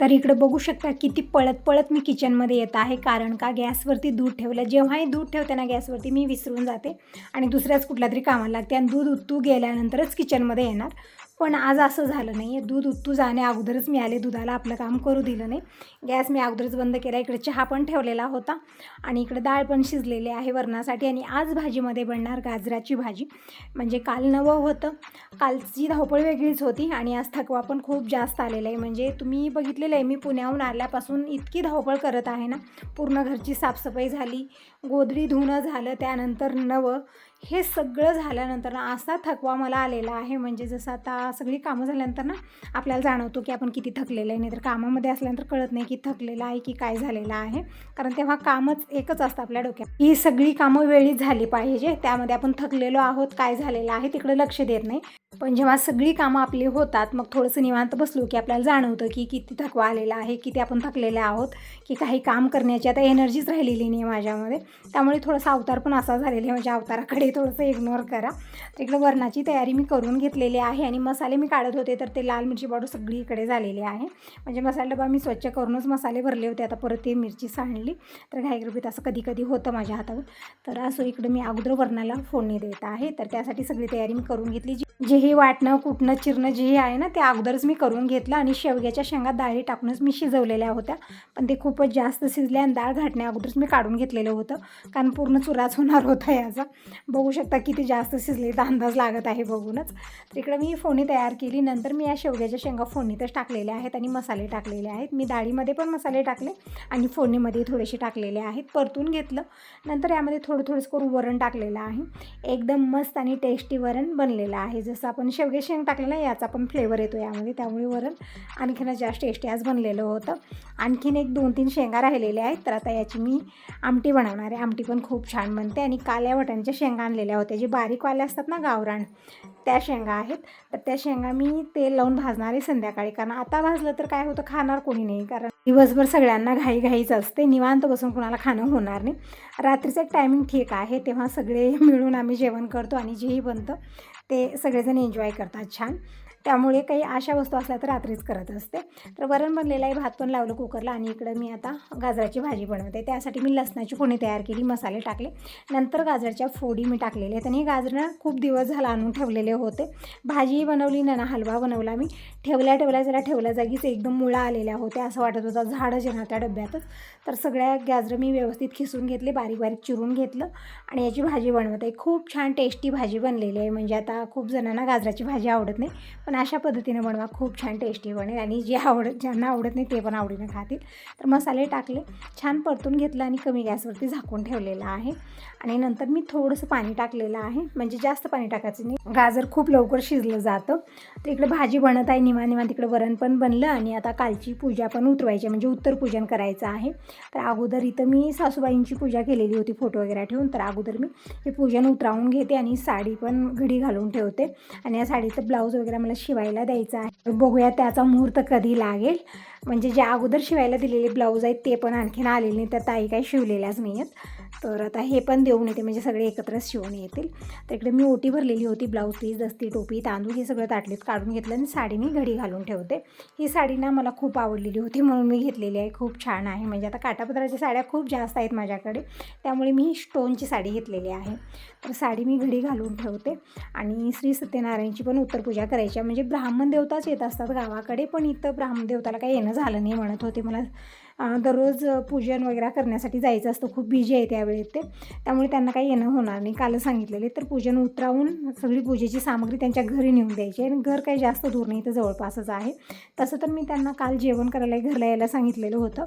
तर इकडे बघू शकता किती पळत पळत मी किचनमध्ये येत आहे कारण का गॅसवरती दूध ठेवलं. जेव्हाही दूध ठेवते ना गॅसवरती मी विसरून जाते. आणि दुसऱ्याच कुठल्या तरी कामाला लागते. आणि दूध उत्तू गेल्यानंतरच किचनमध्ये येणार. पण आज असं झालं नाही आहे दूध उत्तू जाण्या अगोदरच मी आले दुधाला आपलं काम करू दिलं नाही. गॅस मी अगोदरच बंद केला. इकडे चहा पण ठेवलेला होता आणि इकडे डाळ पण शिजलेली आहे वरणासाठी आणि आज भाजीमध्ये बनणार गाजराची भाजी. म्हणजे काल नवं होतं. कालची धावपळ वेगळीच होती आणि आज थकवा पण खूप जास्त आलेला आहे. म्हणजे तुम्ही बघितलेलं आहे मी पुण्याहून आल्यापासून इतकी धावपळ करत आहे ना. पूर्ण घरची साफसफाई झाली गोधडी धुणं झालं त्यानंतर नवं. हे सगळं झाल्यानंतर ना असा थकवा मला आलेला आहे. म्हणजे जसं आता सगळी कामं झाल्यानंतर ना आपल्याला जाणवतो की आपण किती थकलेलं आहे. नाहीतर कामामध्ये असल्यानंतर कळत नाही की थकलेलं आहे की काय झालेलं आहे. कारण तेव्हा कामच एकच असतं आपल्या डोक्यात. ही सगळी कामं वेळीच झाली पाहिजे. त्यामध्ये आपण थकलेलो आहोत काय झालेलं आहे तिकडे लक्ष देत नाही. पण जेव्हा सगळी कामं आपली होतात मग थोडंसं निवांत बसलो की आपल्याला जाणवतं की किती थकवा आलेला आहे किती आपण थकलेले आहोत की काही काम करण्याची आता एनर्जीच राहिलेली नाही माझ्यामध्ये. त्यामुळे थोडासा अवतार पण असा झालेला आहे. म्हणजे अवताराकडे थोडंसं इग्नोर करा. तर इकडं वरणाची तयारी मी करून घेतलेली आहे आणि मसाले मी काढत होते तर ते लाल मिरची पावडर सगळीकडे झालेली आहे. म्हणजे मसाला डबा मी स्वच्छ करूनच मसाले भरले होते आता परत ते मिरची सांडली. तर घाईगडबीत असं कधी कधी होतं माझ्या हातावर. तर असं इकडं मी अगोदर वरणाला फोडणी देत आहे. तर त्यासाठी सगळी तयारी मी करून घेतली. जे हे वाटणं कुटणं चिरणं जे आहे ना ते अगोदरच मी करून घेतलं आणि शेवग्याच्या शेंगा डाळी टाकूनच मी शिजवलेल्या होत्या. पण ते खूपच जास्त शिजले आणि डाळ घाटण्या अगोदरच मी काढून घेतलेलं होतं. कारण पूर्ण चुराच होणार होता याचा. बघू शकता किती जास्त शिजले तर अंदाज लागत आहे बघूनच. तर इकडं मी फोडणी तयार केली. नंतर मी या शेवग्याच्या शेंगा फोडणीतच टाकलेल्या आहेत आणि मसाले टाकलेले आहेत. मी डाळीमध्ये पण मसाले टाकले आणि फोडणीमध्ये थोडेसे टाकलेले आहेत. परतून घेतलं. नंतर यामध्ये थोडं थोडंसं करून वरण टाकलेलं आहे. एकदम मस्त आणि टेस्टी वरण बनलेलं आहे. जसं आपण शेवगे शेंग टाकलेलं आहे याचा पण फ्लेवर येतो यामध्ये. त्यामुळे वरण आणखीनच जास्त टेस्टी आज बनलेलं होतं. आणखीन एक दोन तीन शेंगा राहिलेल्या आहेत. तर आता याची मी आमटी बनवणार आहे. आमटी पण खूप छान बनते आणि काल्या वाटांच्या शेंगा आणलेल्या होत्या. जे बारीकवाल्या असतात ना गावरान त्या शेंगा आहेत. तर त्या शेंगा मी तेल लावून भाजणार आहे संध्याकाळी. कारण आता भाजलं तर काय होतं खाणार कोणी नाही. कारण दिवसभर सगळ्यांना घाई घाईच असते. निवांत बसून कोणाला खाणं होणार नाही. रात्रीचं एक टायमिंग ठीक आहे. तेव्हा सगळे मिळून आम्ही जेवण करतो आणि जेही बनतं ते सगळेजण एन्जॉय करतात छान. त्यामुळे काही अशा वस्तू असल्या तर रात्रीच करत असते. तर वरण बनलेलं आहे. भात पण लावलं कुकरला आणि इकडं मी आता गाजराची भाजी बनवते. त्यासाठी मी लसणाची फोडणी तयार केली. मसाले टाकले. नंतर गाजराच्या फोडी मी टाकलेल्या आहेत. आणि हे गाजरं खूप दिवस झाला आणून ठेवलेले होते. भाजीही बनवली ना ना हलवा बनवला मी. ठेवल्या ठेवल्या जरा ठेवल्या जागीच एकदम मुळा आलेल्या होत्या. असं वाटत होतं झाडं जे ना त्या डब्यातच. तर सगळ्या गाजरं मी व्यवस्थित खिसून घेतले बारीक बारीक चिरून घेतलं आणि याची भाजी बनवत. आहे खूप छान टेस्टी भाजी बनलेली आहे. म्हणजे आता खूप जणांना गाजराची भाजी आवडत नाही पण अशा पद्धतीने बनवा. खूप छान टेस्टी बनेल आणि जे आवडत ज्यांना आवडत नाही ते पण आवडीने खातील. तर मसाले टाकले छान परतून घेतलं आणि कमी गॅसवरती झाकून ठेवलेलं आहे. आणि नंतर मी थोडंसं पाणी टाकलेलं आहे. म्हणजे जास्त पाणी टाकायचं नाही. गाजर तर खूप लवकर शिजलं जातं. तर इकडे भाजी बनत आहे निवा निवा तिकडे वरण पण बनलं आणि आता कालची पूजा पण उतरवायची म्हणजे उत्तर पूजन करायचं आहे. तर अगोदर इथं मी सासूबाईंची पूजा केलेली होती फोटो वगैरे ठेवून. तर अगोदर मी हे पूजन उतरावून घेते आणि साडी पण घडी घालून ठेवते. आणि या साडीचं ब्लाऊज वगैरे मला शिवायला द्यायचं आहे. बघूया त्याचा मुहूर्त कधी लागेल. म्हणजे जे अगोदर शिवायला दिलेले ब्लाऊज आहेत ते पण आणखीन आलेले नाही त्या ताई काही शिवलेल्याच नाही आहेत तर आता हे पण देऊन येते म्हणजे सगळे एकत्रच शिवून येतील. तर इकडे मी ओटी भरलेली होती ब्लाऊज पीस दस्ती टोपी तांदूळ हे सगळं ताटलीत काढून घेतलं आणि साडी मी घडी घालून ठेवते. ही साडी ना मला खूप आवडलेली होती म्हणून मी घेतलेली आहे. खूप छान आहे. म्हणजे आता काटापत्राच्या साड्या खूप जास्त आहेत माझ्याकडे त्यामुळे मी ही स्टोनची साडी घेतलेली आहे. तर साडी मी घडी घालून ठेवते आणि श्री सत्यनारायणची पण उत्तरपूजा करायची आहे. म्हणजे ब्राह्मण देवताच येत असतात गावाकडे पण इथं ब्राह्मण देवताला काही येणं झालं नाही म्हणत होते मला. दररोज पूजन वगैरे करण्यासाठी जायचं असतं. खूप बिजी आहे त्यावेळेत ते. त्यामुळे त्यांना काही येणं होणार नाही. काल सांगितलेले. तर पूजन उतरावून सगळी पूजेची सामग्री त्यांच्या घरी नेऊन द्यायची आणि घर काही जास्त दूर नाही तर जवळपासच आहे. तसं तर मी त्यांना काल जेवण करायला घरला यायला सांगितलेलं होतं.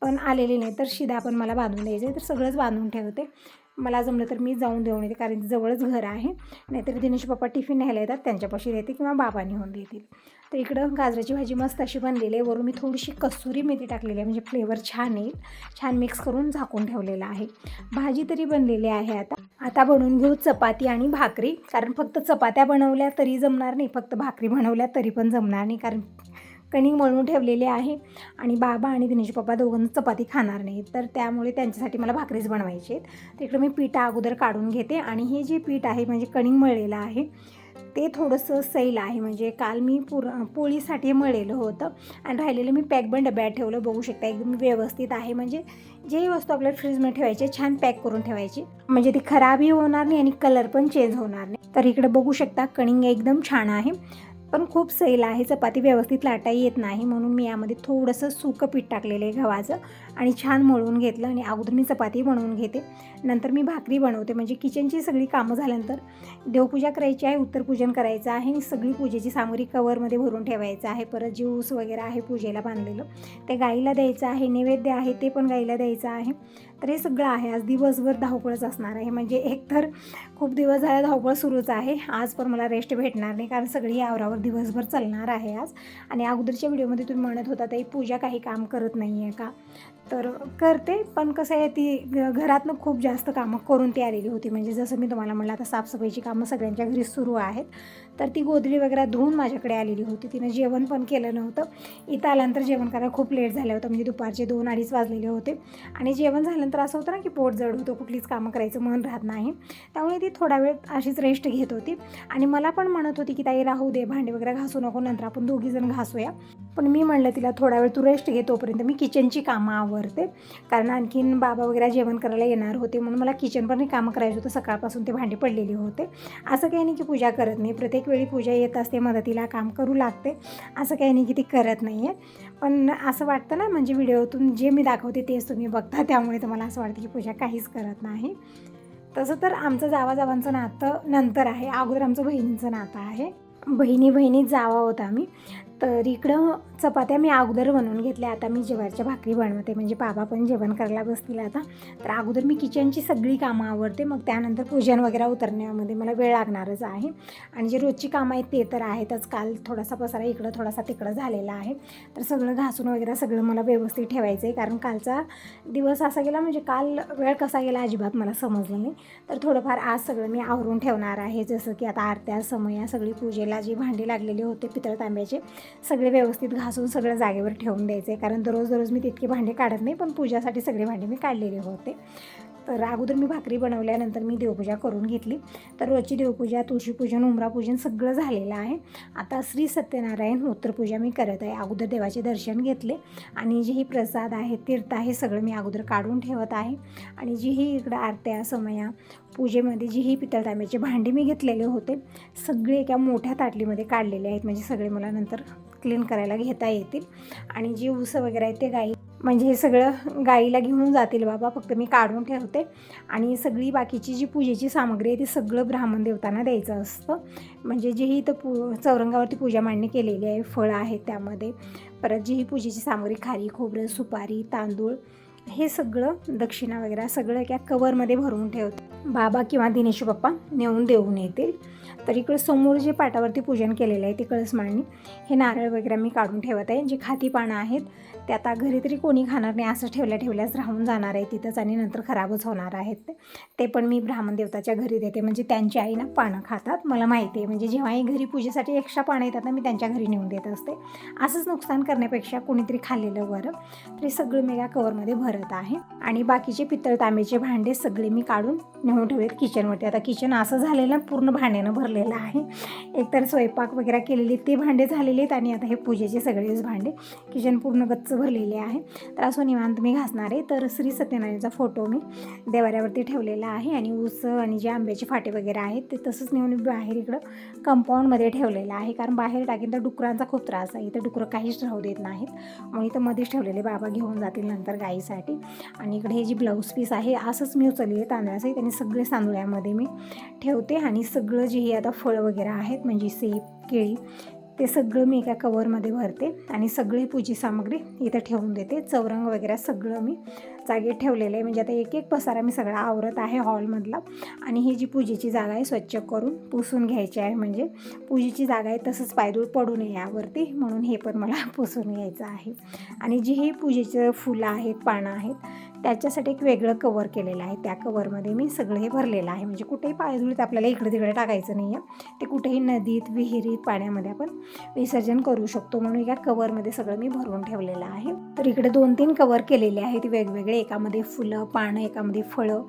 पण आलेले नाही. तर शिदा पण मला बांधून द्यायचं. आहे तर सगळंच बांधून ठेवते. मला जमलं तर मी जाऊन देऊन येते कारण जवळच घर आहे. नाहीतर दिनेश पप्पा टिफिन न्यायला येतात त्यांच्यापाशी देते किंवा बाबा नेऊन देतील. तर इकडं गाजराची भाजी मस्त अशी बनलेली आहे. वरून मी थोडीशी कसुरी मेथी टाकलेली आहे म्हणजे फ्लेवर छान येईल. छान मिक्स करून झाकून ठेवलेलं आहे. भाजी तरी बनलेली आहे आता. आता बनवून घेऊ चपाती आणि भाकरी कारण फक्त चपात्या बनवल्या तरी जमणार नाही फक्त भाकरी बनवल्या तरी पण जमणार नाही कारण कणिक मळून ठेवलेले आहे. आणि बाबा आणि दिनेश पप्पा दोघं चपाती खाणार नाहीत. तर त्यामुळे त्यांच्यासाठी मला भाकरीच बनवायची आहेत. तिकडे मी पीठ अगोदर काढून घेते. आणि हे जे पीठ आहे म्हणजे कणिक मळलेलं आहे ते थोडंसं सैल आहे. म्हणजे काल मी पुर पोळीसाठी मळलेलं होतं. आणि राहिलेलं मी पॅक पण डब्यात ठेवलं. बघू शकता एकदम व्यवस्थित आहे. म्हणजे जे वस्तू आपल्या फ्रीजमध्ये ठेवायची छान पॅक करून ठेवायची म्हणजे ती खराबही होणार नाही आणि कलर पण चेंज होणार नाही. तर इकडे बघू शकता कणिंग एकदम छान आहे. पण खूप सैल आहे चपाती व्यवस्थित लाटाही येत नाही म्हणून मी यामध्ये थोडंसं सुकं पीठ टाकलेलं आहे गव्हाचं आणि छान मळून घेतलं आणि अगोदर मी चपाती बनवून घेते. नंतर मी भाकरी बनवते म्हणजे किचनची सगळी कामं झाल्यानंतर देवपूजा करायची आहे उत्तरपूजन करायचं आहे आणि सगळी पूजेची सामग्री कवरमध्ये भरून ठेवायचं आहे. परत ज्यूस वगैरे आहे पूजेला बांधलेलं. ते गाईला द्यायचं आहे नैवेद्य आहे ते पण गाईला द्यायचं आहे. तर हे सगळं आहे. आज दिवसभर धावपळच असणार आहे. म्हणजे एकतर खूप दिवस झाला धावपळ सुरूच आहे. आज पण मला रेस्ट भेटणार नाही. कारण सगळी आवरावर दिवसभर चालणार आहे आज. आणि अगोदरच्या व्हिडिओमध्ये तुम्ही म्हणत होता ताई पूजा काही काम करत नाही आहे का? तर करते पण कसं आहे ती घरातनं खूप जास्त कामं करून ती आलेली होती. म्हणजे जसं मी तुम्हाला म्हणलं आता साफसफाईची कामं सगळ्यांच्या घरी सुरू आहेत. तर ती गोधडी वगैरे धुवून माझ्याकडे आलेली होती. तिनं जेवण पण केलं नव्हतं. इथं आल्यानंतर जेवण करायला खूप लेट झालं होतं. म्हणजे दुपारचे दोन अडीच वाजलेले होते. आणि जेवण झाल्यानंतर असं होतं ना की पोट जड होतं कुठलीच कामं करायचं मन राहत नाही. त्यामुळे ती थोडा वेळ अशीच रेस्ट घेत होती. आणि मला पण म्हणत होती की ताई राहू दे भांडे वगैरे घासू नको नंतर आपण दोघीजण घासूया. पण मी म्हणलं तिला थोडा वेळ तू रेस्ट घे तोपर्यंत. मी किचनची कामं आवरते. कारण आणखीन बाबा वगैरे जेवण करायला येणार होते. म्हणून मला किचन पण कामं करायचं होतं. सकाळपासून ते भांडे पडलेले होते. असं काही नाही की पूजा करत नाही. प्रत्येक वेळी पूजा येत असते. मदतीला काम करू लागते. असं काही नाही की ती करत नाही आहे पण असं वाटतं ना म्हणजे व्हिडिओतून जे मी दाखवते तेच तुम्ही बघता. त्यामुळे तुम्हाला असं वाटतं की पूजा काहीच करत नाही. तसं तर आमचं जावाजावांचं नातं नंतर आहे. अगोदर आमचं बहिणींचं नातं आहे. बहिणी बहिणीत जावा होता आम्ही. तर इकडं चपात्या मी अगोदर बनवून घेतल्या. आता मी जेवारच्या भाकरी बनवते. म्हणजे बाबा पण जेवण करायला बसतील आता. तर अगोदर मी किचनची सगळी कामं आवडते मग त्यानंतर पूजन वगैरे उतरण्यामध्ये मला वेळ लागणारच आहे. आणि जे रोजची कामं आहेत ते तर आहेतच. काल थोडासा पसारा इकडं थोडासा तिकडं झालेला आहे. तर सगळं घासून वगैरे सगळं मला व्यवस्थित ठेवायचं आहे. कारण कालचा दिवस असा गेला म्हणजे काल वेळ कसा गेला अजिबात मला समजलं नाही. तर थोडंफार आज सगळं मी आवरून ठेवणार आहे. जसं की आता आरत्या समया सगळी पूजेला जी भांडी लागलेली होते पितळ तांब्याचे सगळे व्यवस्थित घासून सगळं जागेवर ठेवून द्यायचे. कारण दररोज दररोज मी तितके भांडे काढत नाही पण पूजासाठी सगळे भांडे मी काढलेले होते. तर अगोदर मी भाकरी बनवल्यानंतर मी देवपूजा करून घेतली. तर रोजची देवपूजा तुळशीपूजन उमरापूजन सगळं झालेलं आहे. आता श्री सत्यनारायण उत्तरपूजा मी करत आहे. अगोदर देवाचे दर्शन घेतले आणि जी ही प्रसाद आहे तीर्थ आहे सगळं मी अगोदर काढून ठेवत आहे. आणि जी ही इकडं आरत्या समया पूजेमध्ये जी ही पितळ भांडी मी घेतलेले होते सगळे एका मोठ्या ताटलीमध्ये काढलेले आहेत. म्हणजे सगळे मला नंतर क्लीन करायला घेता येतील. आणि जी ऊस वगैरे आहे ते गाई म्हणजे हे सगळं गाईला घेऊन जातील बाबा फक्त मी काढून ठेवते. आणि सगळी बाकीची जी पूजेची सामग्री आहे ती सगळं ब्राह्मण देवतांना द्यायचं असतं. म्हणजे जी ही इथं पू चौरंगावरती पूजा मांडणी केलेली आहे फळं आहेत त्यामध्ये. परत जी ही पूजेची सामग्री खारी खोबरं सुपारी तांदूळ हे सगळं दक्षिणा वगैरे सगळं एका कवरमध्ये भरून ठेवते. बाबा किंवा दिनेश बाप्पा नेऊन देऊन येतील. तर इकडं समोर जे पाटावरती पूजन केलेलं आहे ते कळस मांडणी हे नारळ वगैरे मी काढून ठेवत आहे. जे खाती पानं आहेत ते आता घरी तरी कोणी खाणार नाही असं ठेवल्या ठेवल्याच राहून जाणार आहे तिथंच आणि नंतर खराबच होणार आहेत. ते पण मी ब्राह्मण देवताच्या घरी देते. म्हणजे त्यांची आई ना पानं खातात. मला माहिती आहे. म्हणजे जेव्हाही घरी पूजेसाठी एक्स्ट्रा पानं येतात ना मी त्यांच्या घरी नेऊन देत असते. असंच नुकसान करण्यापेक्षा कोणीतरी खाल्लेलं बरं तर हे सगळं मी या कवरमध्ये भरत आहे. आणि बाकीचे पितळ तांब्याचे भांडे सगळे मी काढून नेऊन ठेवलेत किचनवरती. आता किचन असं झालेलं पूर्ण भांड्यानं भरलेलं आहे. एकतर स्वयंपाक वगैरे केलेले ते भांडे झालेले आहेत आणि आता हे पूजेचे सगळेच भांडे. किचन पूर्ण गच्च भरलेले आहे. तर असं निवांत मी घासणार आहे. तर श्री सत्यनारायणचा फोटो मी देवाऱ्यावरती ठेवलेला आहे आणि ऊस आणि जे आंब्याचे फाटे वगैरे आहेत ते तसंच नेऊन मी बाहेर इकडं कंपाऊंडमध्ये ठेवलेलं आहे. कारण बाहेर टाकेन तर डुकरांचा खूप त्रास आहे. इथं डुकरं काहीच राहू देत नाहीत. म्हणून इथं मध्येच ठेवलेले बाबा घेऊन जातील नंतर गाईसाठी. आणि इकडे हे जी ब्लाऊज पीस आहे असंच मी उचललेले तांदळासाठी त्यांनी सगळे तांदुळ्यामध्ये मी ठेवते. आणि सगळं जे हे आता फळं वगैरे आहेत म्हणजे सेब केळी ते सगळं मी एका कवरमध्ये भरते आणि सगळी पूजी सामग्री इथं ठेवून देते. चौरंग वगैरे सगळं मी जागेत ठेवलेलं आहे. म्हणजे आता एक एक पसारा मी सगळा आवरत आहे हॉलमधला. आणि ही जी पूजेची जागा आहे स्वच्छ करून पुसून घ्यायची आहे. म्हणजे पूजेची जागा आहे तसंच पायदूळ पडू नये यावरती. म्हणून हे पण मला पुसून घ्यायचं आहे. आणि जी ही पूजेचं फुलं आहेत पानं आहेत त्याच्यासाठी एक वेगळं कवर केलेलं आहे. त्या कवरमध्ये मी सगळं हे भरलेलं आहे. म्हणजे कुठेही पायधुळीत आपल्याला इकडे तिकडे टाकायचं नाही आहे ते कुठेही नदीत विहिरीत पाण्यामध्ये आपण विसर्जन करू शकतो. म्हणून या कवरमध्ये सगळं मी भरून ठेवलेलं आहे. तर इकडे दोन तीन कवर केलेले आहेत. वेगवेगळे. एकामध्ये फुलं पानं एकामध्ये फळं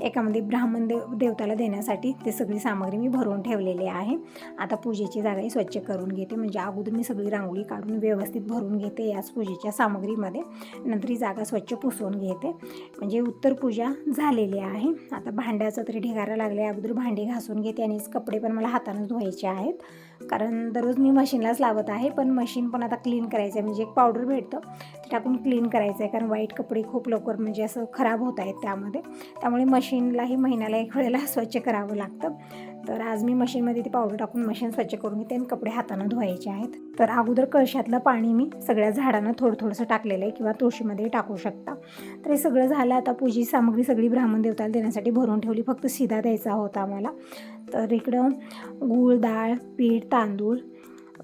एकामध्ये ब्राह्मण देव देवताला देण्यासाठी ते सगळी सामग्री मी भरून ठेवलेली आहे. आता पूजेची जागाही स्वच्छ करून घेते. म्हणजे अगोदर मी सगळी रांगोळी काढून व्यवस्थित भरून घेते. याच पूजेच्या सामग्रीमध्ये नंतर ही जागा स्वच्छ पुसवून घेते. म्हणजे उत्तर पूजा झालेली आहे. आता भांड्याचा तरी ढिगारा लागले अगोदर भांडी घासून घेते आणि कपडे पण मला हातानं धुवायचे आहेत. कारण दररोज मी मशीनलाच लावत आहे पण मशीन पण आता क्लीन करायचं आहे म्हणजे एक पावडर भेटतं ते टाकून क्लीन करायचं आहे कारण वाईट कपडे खूप लवकर म्हणजे असं खराब होत आहेत त्यामध्ये. त्यामुळे मशीनलाही महिन्याला एक वेळेला स्वच्छ करावं लागतं. तर आज मी मशीनमध्ये ती पावडर टाकून मशीन स्वच्छ करून घेते आणि कपडे हातानं धुवायचे आहेत. तर अगोदर कळशातलं पाणी मी सगळ्या झाडांना थोडं थोडंसं टाकलेलं आहे किंवा तुळशीमध्ये टाकू शकता. तर हे सगळं झालं आता पूजी सामग्री सगळी ब्राह्मण देवताला देण्यासाठी भरून ठेवली. फक्त शिदा द्यायचा होता मला तर इकडं गूळ डाळ पीठ तांदूळ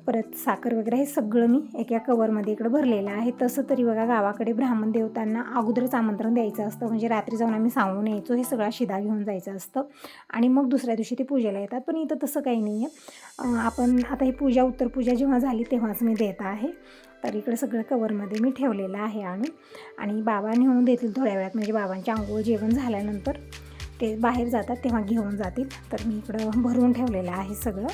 परत साखर वगैरे हे सगळं मी एका कवरमध्ये इकडं भरलेलं आहे. तसं तरी बघा गावाकडे ब्राह्मण देवतांना अगोदरच आमंत्रण द्यायचं असतं. म्हणजे रात्री जाऊन आम्ही सांगून यायचो हे सगळा शिदा घेऊन जायचं असतं. आणि मग दुसऱ्या दिवशी ते पूजेला येतात. पण इथं तसं काही नाही आहे. आपण आता ही पूजा उत्तर पूजा जेव्हा झाली तेव्हाच मी देत आहे. तर इकडं सगळं कवरमध्ये मी ठेवलेलं आहे आणून आणि बाबा नेऊन देतील थोड्या वेळात. म्हणजे बाबांची आंघोळ जेवण झाल्यानंतर. ते बाहेर जातात तेव्हा घेऊन जातील. तर मी इकडं भरून ठेवलेलं आहे सगळं.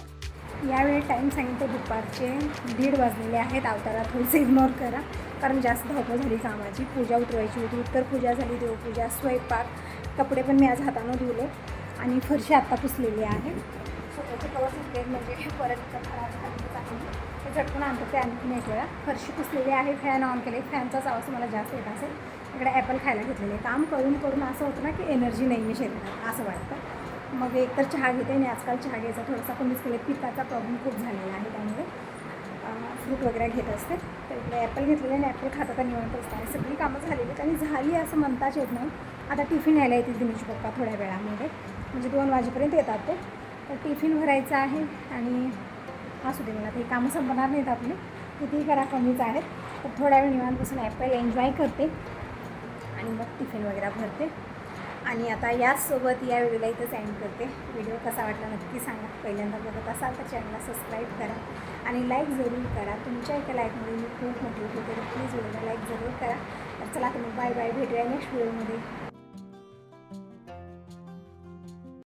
यावेळी टाईम सांगितलं दुपारचे दीड वाजलेले आहेत. अवतारा थोडंसं इग्नोर करा. कारण जास्त धावपळ झाली कामाची. पूजा उतरवायची होती. उत्तर पूजा झाली देवपूजा स्वयंपाक कपडे पण मी आज हातानं धुले आणि फरशी आत्ता पुसलेली आहे. स्वतःचे कवर सुटले म्हणजे परत ते झटकून आणतो ते आणखीन एक वेळा. फरशी पुसलेली आहे. फॅन ऑन केले. फॅनचाच आवाज मला जास्त येत असेल. इकडे ॲपल खायला घेतलेले काम करून करून असं होतं ना की एनर्जी नाही मी शरीरात असं वाटतं. मग एकतर चहा घेते आणि आजकाल चहा घ्यायचा थोडासा कमीच केले. पित्ताचा प्रॉब्लेम खूप झालेला आहे त्यामुळे. फ्रूट वगैरे घेत असते. तर इकडे ॲपल घेतलेले आणि ॲपल खात आता निवडत असताना सगळी कामं झालेली आहेत. आणि झाली असं म्हणताच येत नाही. आता टिफिन यायला येतील दिनेश पप्पा थोड्या वेळामध्ये. म्हणजे दोन वाजेपर्यंत येतात ते. तर टिफिन भरायचं आहे आणि असू दे मला ते कामं संपणार नाहीत आपले. कितीही करा कमीच आहेत. तर थोड्या वेळ निवांतपासून ॲपल एन्जॉय करते. आणि मग टिफिन वगैरे भरते. आणि आता याचसोबत या व्हिडिओला इथंच एंड करते. व्हिडिओ कसा वाटला नक्की सांगा. पहिल्यांदा बघत असाल तर चॅनलला सबस्क्राईब करा आणि लाईक जरूर करा. तुमच्या एका लाईकमुळे मी खूप मोठी होते. तर प्लीज व्हिडिओला लाईक जरूर करा. तर चला तुम्ही बाय बाय भेटूया नेक्स्ट व्हिडिओमध्ये